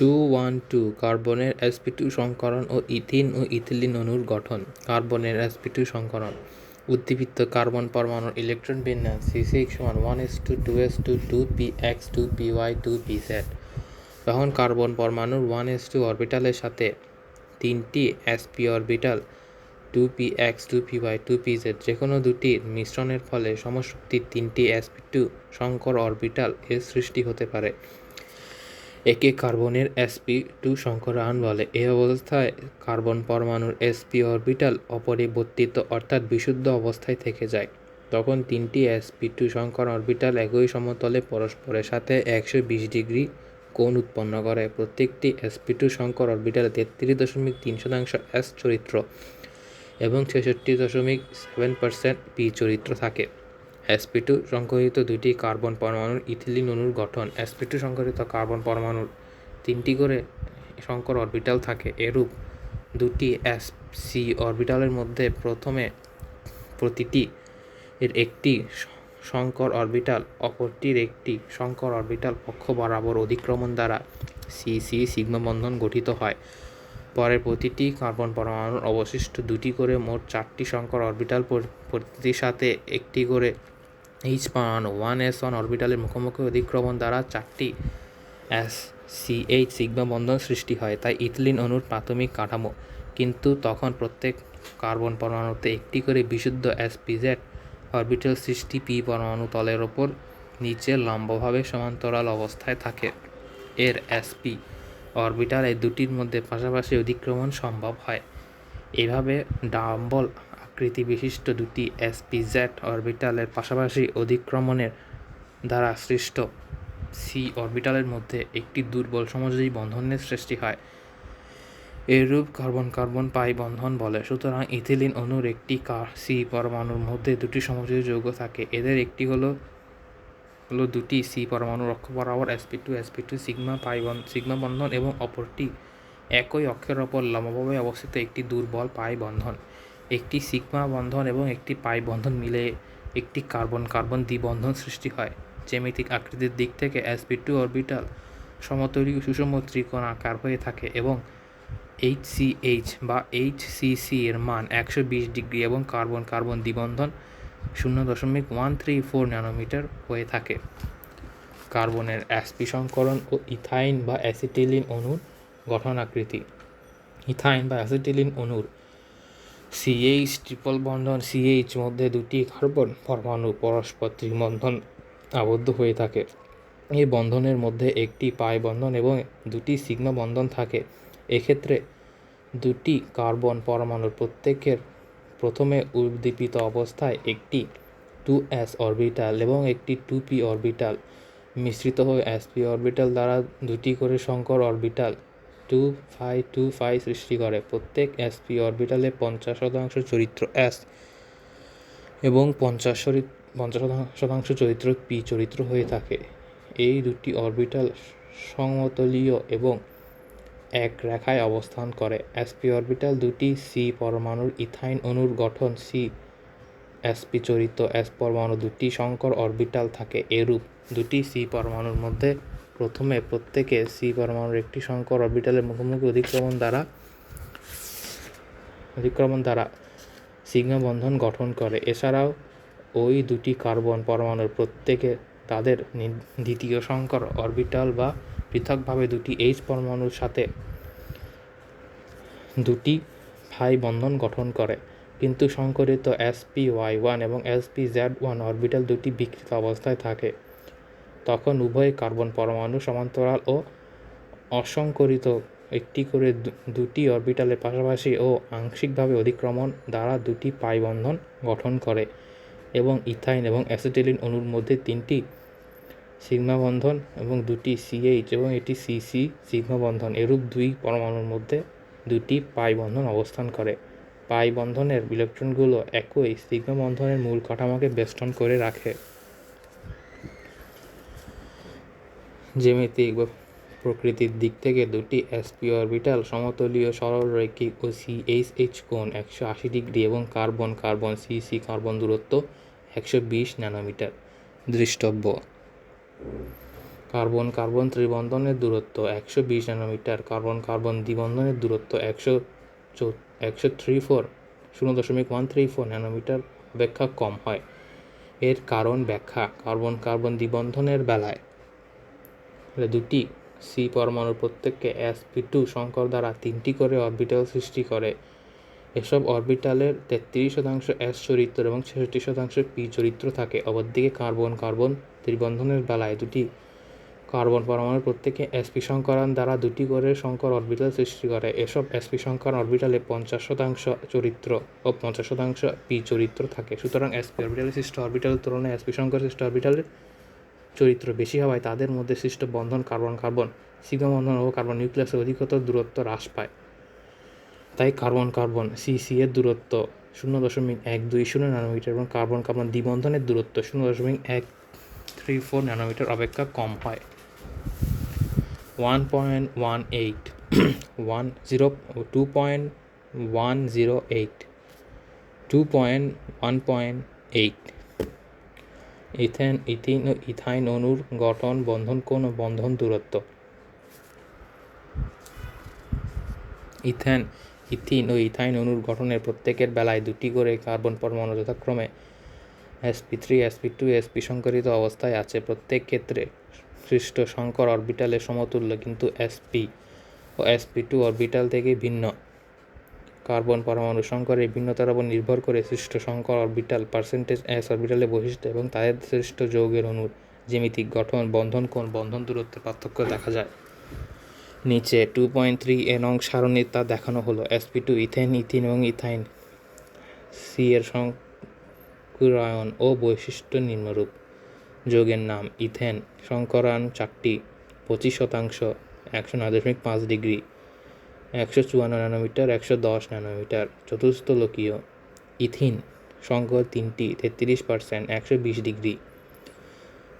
Two one two কার্বনের sp2 সংকরণ ও ethene ও ইথিলিন অণুর গঠন। কার্বনের sp2 সংকরণ। উদ্দীপিত কার্বন পরমাণুর ইলেকট্রন বিন্যাস C six one one s two two s two two p x two p y two p z যখন কার্বন পরমাণুর ওয়ান এস টু অরবিটালের সাথে তিনটি sp orbital two p x two p y two p z যে কোনো দুটির মিশ্রণের ফলে সমশক্তির তিনটি এসপি টু সংকর অরবিটাল এর সৃষ্টি হতে পারে। একে কার্বনের এসপি টু সংকরায়ন বলে। এই অবস্থায় কার্বন পরমাণুর এসপি অরবিটাল অপরিবর্তিত অর্থাৎ বিশুদ্ধ অবস্থায় থেকে যায়। তখন তিনটি এসপি টু সংকর অরবিটাল একই সমতলে পরস্পরের সাথে একশো বিশ ডিগ্রি কোণ উৎপন্ন করে। প্রত্যেকটি এসপি টু সংকর অরবিটাল তেত্রিশ দশমিক তিন শতাংশ এস চরিত্র এবং ছেষট্টি দশমিক সেভেন পার্সেন্ট পি চরিত্র থাকে। Sp2 সংকরিত দুইটি কার্বন পরমাণুর ইথিলিন অণুর গঠন। Sp2 সংকরিত কার্বন পরমাণুর তিনটি করে সংকর অরবিটাল থাকে। এরূপ দুটি এস সি অরবিটালের মধ্যে প্রথমে প্রতিটি এর একটি সংকর অরবিটাল, অপরটির একটি সংকর অরবিটাল পক্ষ বরাবর অধিক্রমণ দ্বারা সি সি সিগমা বন্ধন গঠিত হয়। পরে প্রতিটি কার্বন পরমাণুর অবশিষ্ট দুটি করে মোট চারটি সংকর অরবিটাল প্রতিটির সাথে একটি করে এইচ পরমাণু ওয়ান এস ওয়ান অরবিটালের মুখোমুখি অধিক্রমণ দ্বারা চারটি এস সি এইচ সিগমা বন্ধন সৃষ্টি হয়, তাই ইথিলিন অণুর প্রাথমিক কাঠামো। কিন্তু তখন প্রত্যেক কার্বন পরমাণুতে একটি করে বিশুদ্ধ এস পিজেড অরবিটাল সৃষ্টি পি পরমাণু তলের ওপর নিচে লম্বভাবে সমান্তরাল অবস্থায় থাকে। এর এসপি অরবিটাল এই দুটির মধ্যে পাশাপাশি অধিক্রমণ সম্ভব হয়। এভাবে ডাম্বল আকৃতি বিশিষ্ট দুটি এসপিজেড অরবিটালের পাশাপাশি অধিক্রমণের দ্বারা সৃষ্ট সি অরবিটালের মধ্যে একটি দুর্বল সমযোজী বন্ধনের সৃষ্টি হয়। এরূপ কার্বন কার্বন পাই বন্ধন বলে। সুতরাং ইথিলিন অণুর একটি কার সি পরমাণুর মধ্যে দুটি সমযোজী যৌগ থাকে। এদের একটি হলো হলো দুটি সি পরমাণু অক্ষ বরাবর sp two sp two sigma, pi sigma বন্ধন এবং অপরটি একই অক্ষের ওপর লম্বভাবে অবস্থিত একটি দুর্বল পাই বন্ধন। একটি সিগমা বন্ধন এবং একটি পাই বন্ধন মিলে একটি কার্বন কার্বন দ্বিবন্ধন সৃষ্টি হয়, জ্যামিতিক আকৃতির দিক থেকে এসপি টু অরবিটাল সমতলীয় সুষম ত্রিকোণ আকার হয়ে থাকে এবং এইচ সি এইচ বা এইচ সি সি এর মান একশো বিশ ডিগ্রি এবং কার্বন কার্বন দ্বিবন্ধন শূন্য দশমিক ওয়ান থ্রি ফোর ন্যানোমিটার হয়ে থাকে। কার্বনের অ্যাসপি সংকরণ ও ইথাইন বা অ্যাসিটিলিন অণুর গঠন আকৃতি ইথাইন বা অ্যাসিটিলিন অণুর সিএইচ ট্রিপল বন্ধন সিএইচ মধ্যে দুটি কার্বন পরমাণু পরস্পর ত্রিবন্ধন আবদ্ধ হয়ে থাকে। এই বন্ধনের মধ্যে একটি পাই বন্ধন এবং দুটি সিগমা বন্ধন থাকে। এক্ষেত্রে দুটি কার্বন পরমাণুর প্রত্যেকের প্রথমে উদ্দীপিত অবস্থায় একটি টু এস অরবিটাল এবং একটি টু পি অরবিটাল মিশ্রিত হয়ে এস পি অরবিটাল দ্বারা দুটি করে সংকর orbital two phi two phi সৃষ্টি করে। প্রত্যেক এসপি অরবিটালে পঞ্চাশ শতাংশ চরিত্র এস এবং পঞ্চাশ পঞ্চাশ শতাংশ চরিত্র পি চরিত্র হয়ে থাকে। এই দুটি অরবিটাল সমতলীয় এবং এক রেখায় অবস্থান করে। এসপি অরবিটাল দুটি সি পরমাণুর ইথাইন অণুর গঠন সি এসপি চরিত এস পরমাণু দুটি সংকর অরবিটাল থাকে এরূপ। দুটি সি পরমাণুর মধ্যে প্রথমে প্রত্যেকে সি পরমাণুর একটি সংকর অরবিটালের মুখোমুখি অধিক্রমণ দ্বারা অধিক্রমণ দ্বারা সিগমা বন্ধন গঠন করে। এছাড়াও ওই দুটি কার্বন পরমাণুর প্রত্যেকে তাদের দ্বিতীয় সংকর অরবিটাল বা পৃথকভাবে দুটি এইচ পরমাণুর সাথে দুটি ফাই বন্ধন গঠন করে। কিন্তু সংকরিত এসপি ওয়াই ওয়ান এবং এসপি জ্যাড ওয়ান অরবিটাল দুটি বিকৃত অবস্থায় থাকে। তখন উভয় কার্বন পরমাণু সমান্তরাল ও অসংকরিত। একটি করে দুটি অরবিটালের পাশাপাশি ও আংশিকভাবে অধিক্রমণ দ্বারা দুটি পাই বন্ধন গঠন করে। এবং ইথাইন এবং অ্যাসিটিলিন অণুর মধ্যে তিনটি সিগমা বন্ধন এবং দুটি সিএইচ এবং এটি সিসি সিগমা বন্ধন এরূপ দুই পরমাণুর মধ্যে দুটি পাই বন্ধন অবস্থান করে। পাই বন্ধনের ইলেকট্রনগুলো একই সিগমা বন্ধনের মূল কাঠামোকে বেষ্টন করে রাখে। জ্যামিতিক প্রকৃতির দিক থেকে দুটি এসপি অরবিটাল সমতলীয় সরল সরলরৈখিক ও সিএইচএইচ কোণ একশো আশি ডিগ্রি এবং কার্বন কার্বন সিসি কার্বন দূরত্ব একশো বিশ ন্যানোমিটার দৃষ্টব্য। কার্বন কার্বন ত্রিবন্ধনের দূরত্ব একশো বিশ ন্যানোমিটার, কার্বন কার্বন দ্বিবন্ধনের দূরত্ব একশো একশো থ্রি ফোর, শূন্য দশমিক ওয়ান থ্রি ফোর ন্যানোমিটার অপেক্ষা কম হয়। এর কারণ ব্যাখ্যা, কার্বন কার্বন দ্বিবন্ধনের বেলায়। দুটি সি পরমাণুর প্রত্যেককে এসপি টু সংকর দ্বারা তিনটি করে অরবিটাল সৃষ্টি করে। এসব অরবিটালের তেত্রিশ শতাংশ এস চরিত্র এবং ছেষট্টি শতাংশ পি চরিত্র থাকে। অপরদিকে কার্বন কার্বন ত্রিবন্ধনের বেলায় দুটি কার্বন পরমাণুর প্রত্যেকে এসপি সংকরণ দ্বারা দুটি করে সংকর অরবিটাল সৃষ্টি করে। এসব এসপি সংকর অরবিটালে পঞ্চাশ শতাংশ চরিত্র ও পঞ্চাশ শতাংশ পি চরিত্র থাকে। সুতরাং এসপি অরবিটালে সৃষ্ট অরবিটালের তুলনায় এসপি সংকর সৃষ্ট অরবিটালের চরিত্র বেশি হওয়ায় তাদের মধ্যে সৃষ্ট বন্ধন কার্বন কার্বন সিগমা বন্ধন ও কার্বন নিউক্লিয়াসের অধিকতর দূরত্ব হ্রাস পায়। তাই কার্বন কার্বন সিসি এর দূরত্ব শূন্য দশমিক এক দুই শূন্য ন্যানোমিটার এবং কার্বন কার্বন দ্বিবন্ধনের দূরত্ব শূন্য দশমিক এক থ্রি ফোর ন্যানোমিটার অপেক্ষা কম হয়। One point one eight one zero two point one zero eight two point one point eight ethane, ethene ও ইথাইন অণুর গঠন, বন্ধন কোণ ও বন্ধন দূরত্ব। ইথেন ইথিন ও ইথাইন অণুর গঠনের প্রত্যেকের বেলায় দুটি করে কার্বন পরমাণু যথাক্রমে sp three, sp two, sp সংকরিত অবস্থায় আছে প্রত্যেক ক্ষেত্রে। সৃষ্ট সংকর অরবিটালের সমতুল্য, কিন্তু এসপি ও এসপি টু অরবিটাল থেকে ভিন্ন। কার্বন পরমাণু সংকরের ভিন্নতার উপর নির্ভর করে সৃষ্ট সংকর অরবিটাল পার্সেন্টেজ এস অরবিটালের বৈশিষ্ট্য এবং তাদের সৃষ্ট যৌগের অণুর জ্যামিতিক গঠন, বন্ধন কোণ, বন্ধন দূরত্বের পার্থক্য দেখা যায়। নিচে টু পয়েন্ট থ্রি এ নং সারণীর তা দেখানো হলো এসপি টু ইথেন ইথিন এবং ইথাইন সি এর সংকুরায়ন ও বৈশিষ্ট্য নিম্নরূপ। যোগের নাম ইথেন, সংকরায়ন চারটি, পঁচিশ শতাংশ, একশো নয় দশমিক পাঁচ ডিগ্রি, একশো চুয়ান্ন ন্যানোমিটার, একশো দশ ন্যানোমিটার চতুস্থলকীয় ইথিন, সংকর তিনটি, তেত্রিশ পার্সেন্ট, একশো বিশ ডিগ্রি,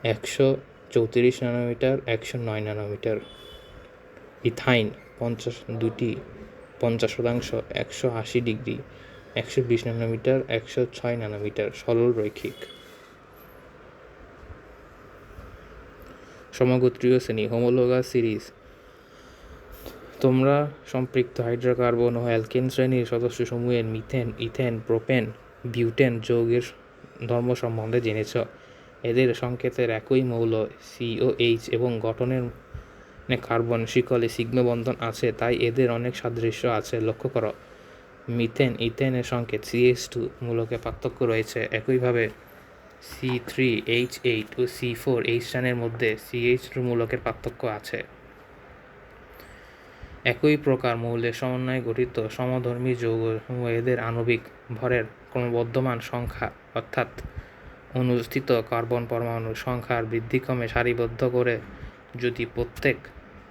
একশো চৌত্রিশ ন্যানোমিটার, একশো নয় ন্যানোমিটার। ইথাইন পঞ্চাশ দুটি পঞ্চাশ শতাংশ একশো আশি ডিগ্রি, একশো বিশ ন্যানোমিটার, একশো ছয় ন্যানোমিটার সরল রৈখিক। সমগোত্রীয় শ্রেণি হোমোলোগা সিরিজ তোমরা সম্পৃক্ত হাইড্রোকার্বন ও অ্যালকেন শ্রেণির সদস্যসমূহের মিথেন, ইথেন, প্রোপেন, বিউটেন যৌগের ধর্ম সম্বন্ধে জেনেছ। এদের সংকেতের একই মৌল সি ও এইচ এবং গঠনের কার্বন, শিকলে সিগমা বন্ধন আছে, তাই এদের অনেক সাদৃশ্য আছে। লক্ষ্য করো, মিথেন, ইথেনের সংকেত সিএস টু মূলকে পার্থক্য রয়েছে। একইভাবে সি থ্রি এইচ এইট ও সি ফোর এইচ টানের মধ্যে সিএইচ টু মূলকের পার্থক্য আছে। একই প্রকার মৌলের সমন্বয়ে গঠিত সমধর্মী যৌগ এদের আণবিক ভরের ক্রমবর্ধমান সংখ্যা, অর্থাৎ অনুষ্ঠিত কার্বন পরমাণুর সংখ্যার বৃদ্ধিক্রমে সারিবদ্ধ করে যদি প্রত্যেক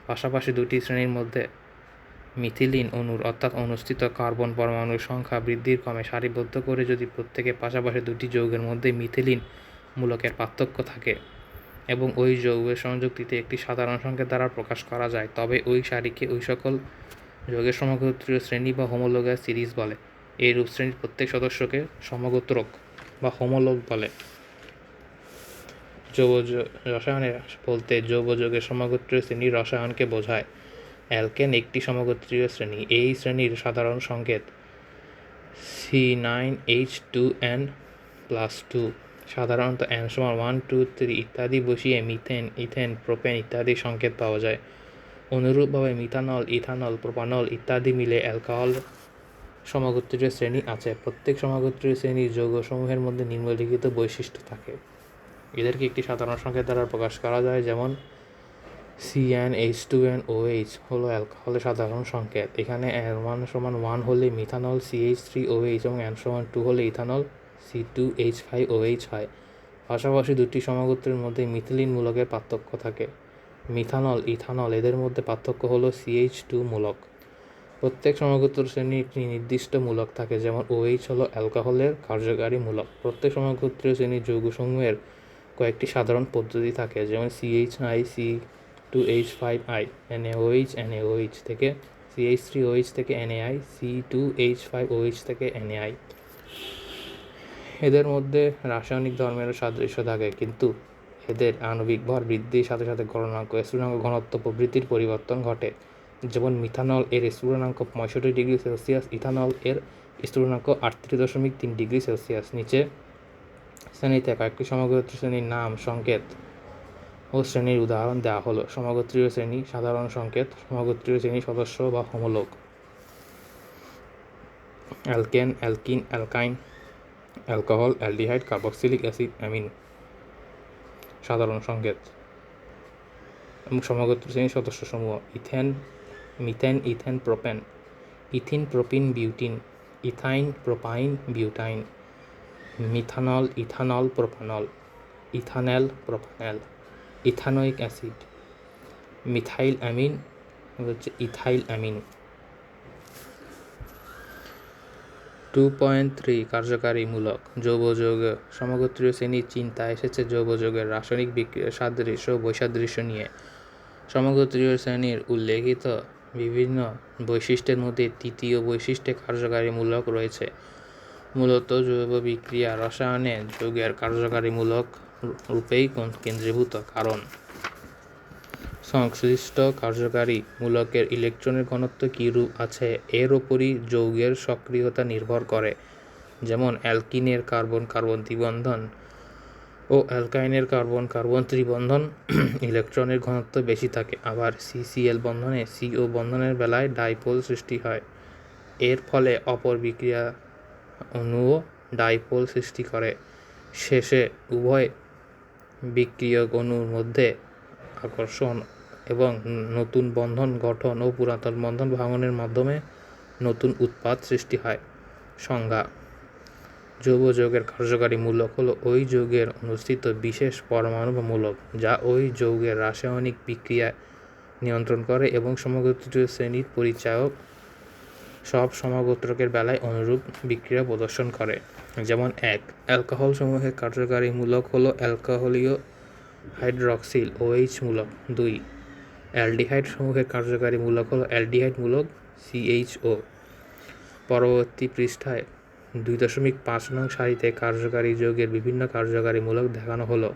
পাশাপাশি দুটি শ্রেণির মধ্যে মিথিলিন অণুর অর্থাৎ অনুষ্ঠিত কার্বন পরমাণুর সংখ্যা বৃদ্ধির ক্রমে সারিবদ্ধ করে যদি প্রত্যেকে পাশাপাশি দুটি যৌগের মধ্যে মিথিলিন মূলকের পার্থক্য থাকে এবং ওই যৌগের সংযুক্তিতে একটি সাধারণ সংকেত দ্বারা প্রকাশ করা যায়, তবে ওই সারিকে ওই সকল যৌগের সমগোত্রীয় শ্রেণি বা হোমোলোগাস সিরিজ বলে। এই রূপ শ্রেণির প্রত্যেক সদস্যকে সমগোত্রক বা হোমোলোগ বলে। যৌগ রসায়নের বলতে যৌগ যৌগের সমগোত্রীয় শ্রেণির রসায়নকে বোঝায়। অ্যালকেন একটি সমগোত্রীয় শ্রেণি। এই শ্রেণির সাধারণ সংকেত C nine H two n plus two সাধারণত এন সমান ওয়ান টু থ্রি ইত্যাদি বসিয়ে মিথেন ইথেন প্রোপেন ইত্যাদি সংকেত পাওয়া যায়। অনুরূপভাবে মিথানল ইথানল প্রোপানল ইত্যাদি মিলে অ্যালকোহল সমগোত্রীয় শ্রেণি আছে। প্রত্যেক সমগোত্রীয় শ্রেণির যৌগসমূহের মধ্যে নিম্নলিখিত বৈশিষ্ট্য থাকে। এদেরকে একটি সাধারণ সংকেত দ্বারা প্রকাশ করা যায়, যেমন CN H two N O H হলো অ্যালকোহলের সাধারণ সংকেত। এখানে এন ওয়ান সমান ওয়ান হলে methanol CH three O H এবং এন সমান টু হলে ethanol C two H five O H হয়। পাশাপাশি দুটি সমগোত্রের মধ্যে মিথিলিন মূলকের পার্থক্য থাকে। মিথানল ইথানল এদের মধ্যে পার্থক্য হলো সিএইচ টু মূলক। প্রত্যেক সমগোত্র শ্রেণির একটি নির্দিষ্ট মূলক থাকে, যেমন ওএইচ হলো অ্যালকোহলের কার্যকারী মূলক। প্রত্যেক সমগোত্রীয় শ্রেণির যৌগসমূহের কয়েকটি সাধারণ পদ্ধতি থাকে, যেমন CH I C two H five I NAOH NAOH থেকে সিএইচ থ্রি ওএইচ থেকে NAI C two H five OH থেকে এনএআই এদের মধ্যে রাসায়নিক ধর্মেরও সাদৃশ্য থাকে, কিন্তু এদের আণবিক ভর বৃদ্ধির সাথে সাথে গণনাঙ্ক স্থূনাঙ্ক ঘনত্ব প্রভৃতির পরিবর্তন ঘটে। যেমন মিথানল এর স্থূনাঙ্ক পঁয়ষট্টি ডিগ্রি সেলসিয়াস, ইথানল এর স্থূনাঙ্ক আটত্রিশ দশমিক তিন ডিগ্রি সেলসিয়াস, নিচে শ্রেণীতে কয়েকটি সমগোত্রীয় শ্রেণির নাম সংকেত ও শ্রেণির উদাহরণ দেওয়া হলো। সমগোত্রীয় শ্রেণি, সাধারণ সংকেত, সমগোত্রীয় শ্রেণি সদস্য বা homologue alkane, alkene, alkyne, alcohol, aldehyde, carboxylic acid, amine. সাধারণ সংকেত। এবং সমগোত্র শ্রেণির সদস্য সমূহ ethane, methane, ethane propane, ethene propene, butene, ethyne propyne, butyne. Methanol, ethanol, propanol. Ethanol, propanal. Ethanoic acid. Methyl amine, হচ্ছে ethyl amine. Two point three কার্যকারীমূলক জৈব যৌগ। সমগোত্রীয় শ্রেণির চিন্তা এসেছে জৈব যৌগের রাসায়নিক বিক্রিয়ার সাদৃশ্য বৈসাদৃশ্য নিয়ে। সমগোত্রীয় শ্রেণির উল্লেখিত বিভিন্ন বৈশিষ্ট্যের মধ্যে তৃতীয় বৈশিষ্ট্যে কার্যকারীমূলক রয়েছে। মূলত জৈব বিক্রিয়া রসায়নে যৌগের কার্যকারীমূলক রূপেই কেন্দ্রীভূত কারণ। সংশ্লিষ্ট কার্যকারী মূলকের ইলেকট্রনের ঘনত্ব কী রূপ আছে, এর ওপরই যৌগের সক্রিয়তা নির্ভর করে। যেমন অ্যালকিনের কার্বন কার্বন দ্বিবন্ধন ও অ্যালকাইনের কার্বন কার্বন ত্রিবন্ধন, ইলেকট্রনের ঘনত্ব বেশি থাকে, আবার সিসিএল বন্ধনে সিও বন্ধনের বেলায় ডাইপোল সৃষ্টি হয়। এর ফলে অপর বিক্রিয়া অণুও ডাইপোল সৃষ্টি করে। শেষে উভয় বিক্রিয়ক অণুর মধ্যে আকর্ষণ এবং নতুন বন্ধন, গঠন ও পুরাতন বন্ধন ভাঙনের মাধ্যমে নতুন উৎপাদ সৃষ্টি হয়। সংজ্ঞা জৈব যৌগের কার্যকারী মূলক হলো ওই যৌগের অনুষ্ঠিত বিশেষ পরমাণু বা মূলক যা ওই যৌগের রাসায়নিক বিক্রিয়া নিয়ন্ত্রণ করে এবং সমগোত্রীয় শ্রেণির পরিচায়ক সব সমগোত্রকের বেলায় অনুরূপ বিক্রিয়া প্রদর্শন করে। যেমন এক অ্যালকোহল সমূহের কার্যকারী মূলক হলো অ্যালকোহলীয় হাইড্রক্সিল ওএইচ মূলক দুই অ্যালডিহাইড সমূহের কার্যকারী মূলক হলো অ্যালডিহাইড মূলক সিএইচও। পরবর্তী পৃষ্ঠায় দুই দশমিক পাঁচ নং সারিতে কার্যকারী যৌগের বিভিন্ন কার্যকারী মূলক দেখানো হলো।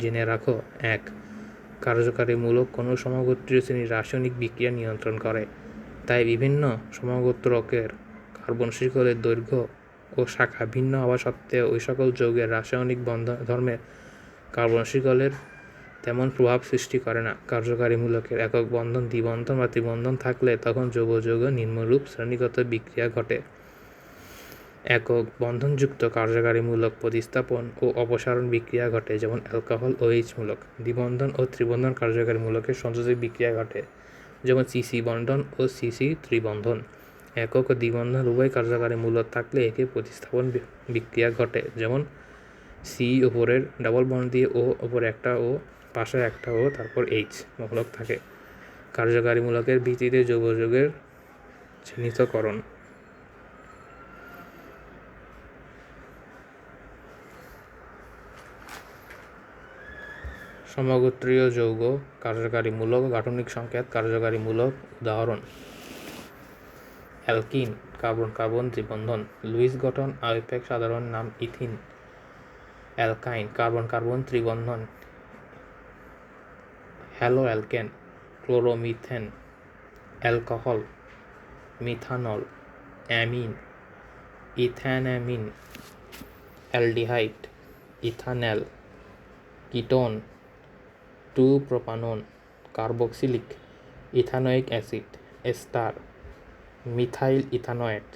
জেনে রাখো, এক কার্যকারী মূলক কোনো সমগোত্রীয় শ্রেণির রাসায়নিক বিক্রিয়া নিয়ন্ত্রণ করে। তাই বিভিন্ন সমগোত্রকের কার্বন শিকলের দৈর্ঘ্য ও শাখা ভিন্ন হওয়া সত্ত্বেও ওই সকল যৌগের রাসায়নিক বন্ধ ধর্মের কার্বন শিকলের তেমন প্রভাব সৃষ্টি করে না। কার্যকারী মূলকের একক বন্ধন, দ্বিবন্ধন বা ত্রিবন্ধন থাকলে তখন যৌগ যৌগ নিম্নরূপ শ্রেণীগত বিক্রিয়া ঘটে। একক বন্ধনযুক্ত কার্যকারী মূলক প্রতিস্থাপন ও অপসারণ বিক্রিয়া ঘটে, যেমন অ্যালকোহল ও এইচ মূলক। দ্বিবন্ধন ও ত্রিবন্ধন কার্যকারী মূলকের সংযোজক বিক্রিয়া ঘটে। যেমন সিসি বন্ধন ও সিসি ত্রিবন্ধন। একক ও দ্বিবন্ধন উভয় কার্যকারী মূলক থাকলে একে প্রতিস্থাপন বিক্রিয়া ঘটে। যেমন সি ওপরের ডাবল বন্ড দিয়ে ও ওপর একটা ও পাশে একটা ও তারপর এইচ মূলক থাকে। কার্যকারী মূলকের ভিত্তিতে যোগাযোগের চিহ্নিতকরণ। সমগোত্রীয় যৌগ কার্যকারী মূলক গাঠনিক সংকেত কার্যকারী মূলক উদাহরণ। অ্যালকিন, কার্বন কার্বন দ্বিবন্ধন। লুইস গঠন আইপ্যাক সাধারণ নাম ethene. Alkyne, carbon carbon ত্রিবন্ধন। Halo alkane chloromethane. Alcohol, methanol. Amine ethanamine aldehyde, ethanal. Ketone two propanone carboxylic ethanoic acid ester methyl ethanoate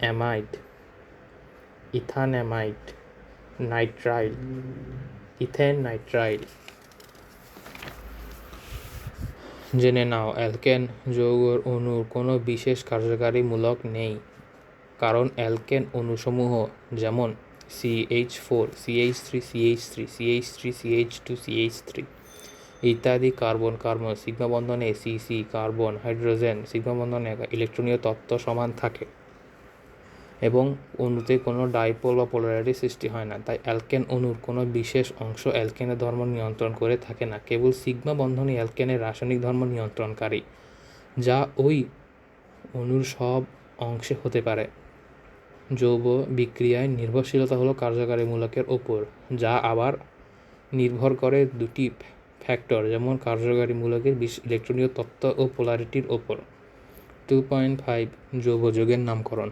amide ethanamide nitrile ethane nitrile জেনে নাও, alkane যৌগর অণুর কোনো বিশেষ কার্যকারী মূলক নেই, কারণ অ্যালকেন অণুসমূহ যেমন CH four CH three CH three CH three CH two CH three ইত্যাদি কার্বন কার্বন সিগমা বন্ধনে সিসি কার্বন, হাইড্রোজেন সিগমা বন্ধনে ইলেকট্রনীয় তত্ত্ব সমান থাকে। এবং অণুতে কোনো ডাইপোল বা পোলারিটি সৃষ্টি হয় না। তাই অ্যালকেন অণুর কোনো বিশেষ অংশ অ্যালকেনের ধর্ম নিয়ন্ত্রণ করে থাকে না। কেবল সিগমা বন্ধনই অ্যালকেনের রাসায়নিক ধর্ম নিয়ন্ত্রণকারী, যা ওই অণুর সব অংশে হতে পারে। যৌব বিক্রিয়ায় নির্ভরশীলতা হলো কার্যকারী মূলকের ওপর, যা আবার নির্ভর করে দুটি ফ্যাক্টর যেমন কার্যকারী মূলকের বিশ ইলেকট্রনীয় তত্ত্ব ও পোলারিটির ওপর। টু পয়েন্ট ফাইভ যৌগযোগের নামকরণ।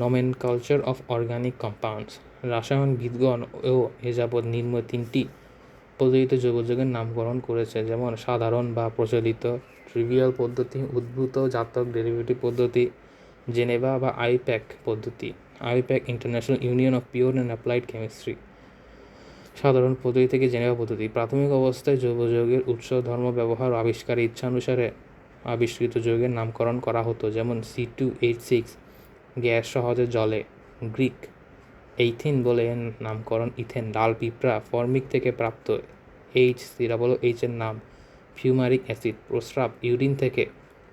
Nomenclature of organic compounds রসায়নবিদগণ ও এ যাবৎ নিম্ন তিনটি পদ্ধতিতে যৌগযোগের নামকরণ করেছে, যেমন সাধারণ বা প্রচলিত। ট্রিভিয়াল পদ্ধতি, উদ্ভূত জাতক ডেরিভেটিভ পদ্ধতি, জেনেভা বা আইপ্যাক পদ্ধতি। IUPAC international union of pure and applied chemistry. সাধারণ পদ্ধতি থেকে জেনেভা পদ্ধতি। প্রাথমিক অবস্থায় যৌগযোগের উৎস, ধর্ম, ব্যবহার আবিষ্কারের ইচ্ছানুসারে আবিষ্কৃত যৌগের নামকরণ করা হতো, যেমন C two eight six gas সহজে জলে, গ্রিক এইথিন বলে নামকরণ, ইথেন ডাল পিঁপড়া, ফর্মিক থেকে প্রাপ্ত এইচ সিরাবল এইচ এর নাম, ফিউমারিক অ্যাসিড, প্রস্রাব, ইউরিন থেকে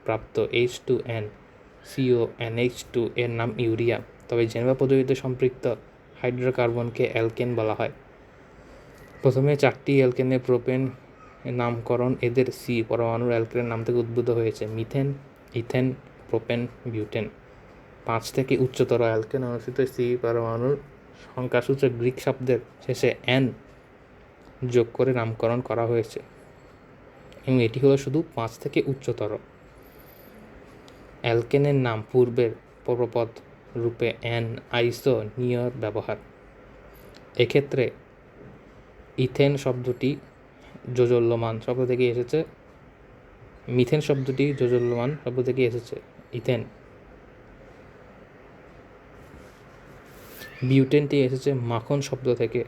প্রাপ্ত H two N CO NH two এর নাম ইউরিয়া। তবে জেনেভা পদ্ধতিতে সম্পৃক্ত হাইড্রোকার্বনকে অ্যালকেন বলা হয়। প্রথমে চারটি অ্যালকেনের প্রোপেন নামকরণ, এদের সি, পরমাণুর অ্যালকেনের নাম থেকে উদ্ভূত হয়েছে। Methane, ethane, propane, butane. পাঁচ থেকে উচ্চতর অ্যালকেন অনুষ্ঠিত সি, পরমাণুর সংখ্যাসূচক গ্রিক শব্দের শেষে অ্যান যোগ করে নামকরণ করা হয়েছে। এবং এটি হলো শুধু পাঁচ থেকে উচ্চতর। অ্যালকেনের নাম পূর্বের পূর্বপদ রূপে অ্যান আইসো নিয়র ব্যবহার। এক্ষেত্রে ইথেন শব্দটি যোজল্যমান শব্দ থেকে এসেছে। মিথেন শব্দটি যোজল্যমান শব্দ থেকে এসেছে। ইথেন। বিউটেনটি এসেছে মাখন শব্দ থেকে।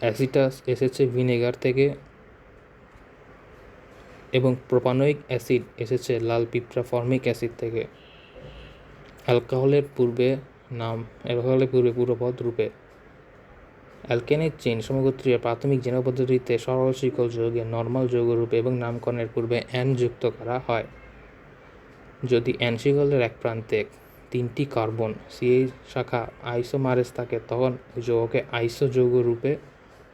অ্যাসিটাস এসেছে ভিনেগার থেকে। এবং প্রোপানোয়িক অ্যাসিড এসেছে লাল পিঁপড়া ফর্মিক অ্যাসিড থেকে। অ্যালকোহলের পূর্বে নাম, অ্যালকোহলের পূর্বে পূর্বপদ রূপে। অ্যালকেনের চেইন সমগোত্রীয় প্রাথমিক জেনা পদ্ধতিতে সরল শিকল যৌগে নর্মাল যৌগরূপে এবং নামকরণের পূর্বে অ্যান যুক্ত করা হয়। যদি অ্যান শিকলের এক প্রান্তে তিনটি কার্বন সিএইচ শাখা আইসোমারেস থাকে, তখন যৌগকে আইসো যৌগ রূপে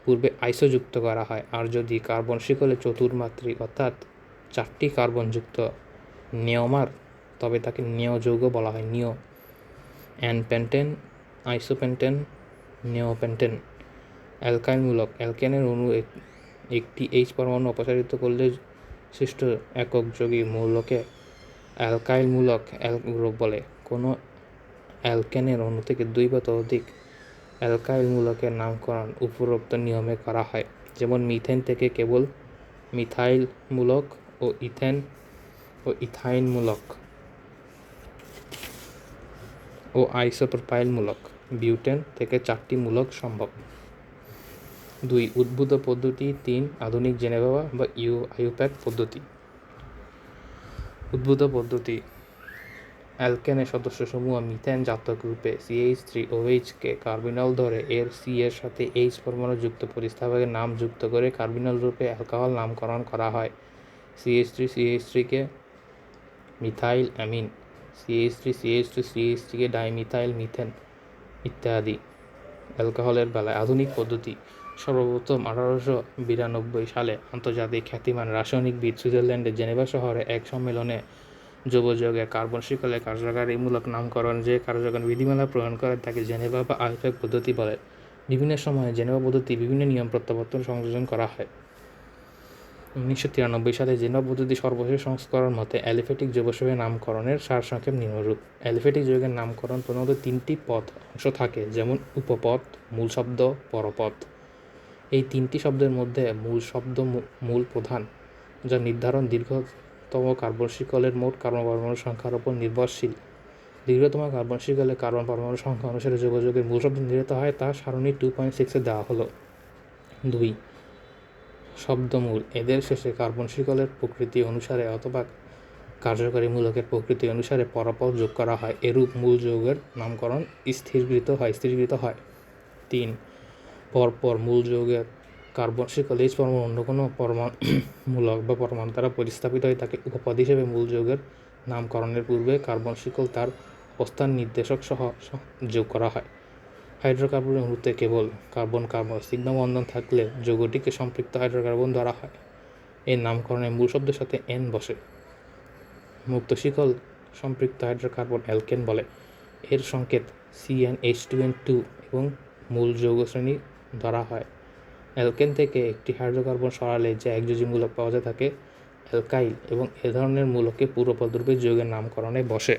পূর্বে আইসো যুক্ত করা হয়। আর যদি কার্বন শিকলে চতুর্মাত্রিক অর্থাৎ চারটি কার্বন যুক্ত নিয়মার তবে তাকে নিয় যৌগ বলা হয়। নিয় অ্যানপেন্টেন আইসোপেন্টেন, নিওপেন্টেন। অ্যালকাইনমূলক, অ্যালকেনের অণু এক- একটি এইচ পরমাণু অপসারিত করলে সৃষ্ট একক যোগী মৌলকে অ্যালকাইলমূলক অ্যাল গ্রুপ বলে। কোনো অ্যালকেনের অণু থেকে দুই বা ততোধিক অ্যালকাইল মূলকের নামকরণ উপরোক্ত নিয়মে করা হয়, যেমন মিথেন থেকে কেবল মিথাইল মূলক ও ইথেন ও ইথাইন মূলক ও আইসোপ্রোপাইল মূলক বিউটেন থেকে চারটি মূলক সম্ভব। দুই উদ্ভূত পদ্ধতি, তিন আধুনিক জেনেভা বা ইউ আইউপ্যাক পদ্ধতি। উদ্ভূত পদ্ধতি। অ্যালকেনের সদস্যসমূহ মিথেন জাতক রূপে সিএইচ থ্রি ওএইচকে কার্বিনল ধরে এর সি এর সাথে এইচ পরমাণু যুক্ত প্রতিস্থাপকের নাম যুক্ত করে কার্বিনল রূপে অ্যালকোহল নামকরণ করা হয়। CH three CH থ্রিকে methyl amine CH three CH two CH থ্রিকে dimethyl methane ইত্যাদি। অ্যালকোহলের বেলায় আধুনিক পদ্ধতি। সর্বপ্রথম আঠারোশো বিরানব্বই সালে আন্তর্জাতিক খ্যাতিমান রাসায়নিকবিদ সুইজারল্যান্ডের জেনেভা শহরে এক সম্মেলনে যুবযোগে কার্বন শিকলে কার্যকারীমূলক নামকরণ যে কার্যকরণ বিধিমালা প্রণয়ন করে তাকে জেনেভা বা আইফেক পদ্ধতি বলে। বিভিন্ন সময়ে জেনেভা পদ্ধতি বিভিন্ন নিয়ম প্রত্যাবর্তন সংযোজন করা হয়। উনিশশো তিরানব্বই সালে জেনেভা পদ্ধতি সর্বশেষ সংস্করণ মতে অ্যালিফেটিক যৌগসমূহের নামকরণের সারসংক্ষেপ নিম্নরূপ। অ্যালিফেটিক যৌগের নামকরণ প্রধানত তিনটি পথ অংশ থাকে, যেমন উপপদ মূল শব্দ পরপদ এই তিনটি শব্দের মধ্যে মূল শব্দ মূল প্রধান, যা নির্ধারণ দীর্ঘতম কার্বন শিকলের মোট কার্বন পরমাণুর সংখ্যার উপর নির্ভরশীল। দীর্ঘতম কার্বন শিকলে কার্বন পরমাণুর সংখ্যা অনুসারে যোগাযোগের মূল শব্দ নির্ধারিত হয়, তা সারণী টু পয়েন্ট সিক্সে দেওয়া হলো। দুই, শব্দমূল, এদের শেষে কার্বন শিকলের প্রকৃতি অনুসারে অথবা কার্যকারী মূলকের প্রকৃতি অনুসারে পরপর যোগ করা হয়, এরূপ মূল যৌগের নামকরণ স্থিরকৃত হয়, স্থিরীকৃত হয়। তিন পরপর মূল যৌগের কার্বন শিকল এইচ পরমাণু অন্য কোনো পরমাণু মূলক বা পরমাণু দ্বারা প্রতিস্থাপিত হয় তাকে উপপদ হিসেবে মূল যৌগের নামকরণের পূর্বে কার্বন শিকল তার অবস্থান নির্দেশক সহ যোগ করা হয়। হাইড্রোকার্বনের অণুতে কেবল কার্বন কার্বন, সিগমা বন্ধন থাকলে যৌগটিকে সম্পৃক্ত হাইড্রোকার্বন ধরা হয়। এর নামকরণে মূল শব্দের সাথে এন বসে। মুক্ত শিকল সম্পৃক্ত হাইড্রোকার্বন অ্যালকেন বলে। এর সংকেত C n H two n two এবং মূল যৌগ শ্রেণি ধরা হয়। অ্যালকেন থেকে একটি হাইড্রোকার্বন সরালে যে একযোজি মূলক পাওয়া যায় থাকে অ্যালকাইল এবং এ ধরনের মূলকে পুরো পদরূপে যৌগের নামকরণে বসে।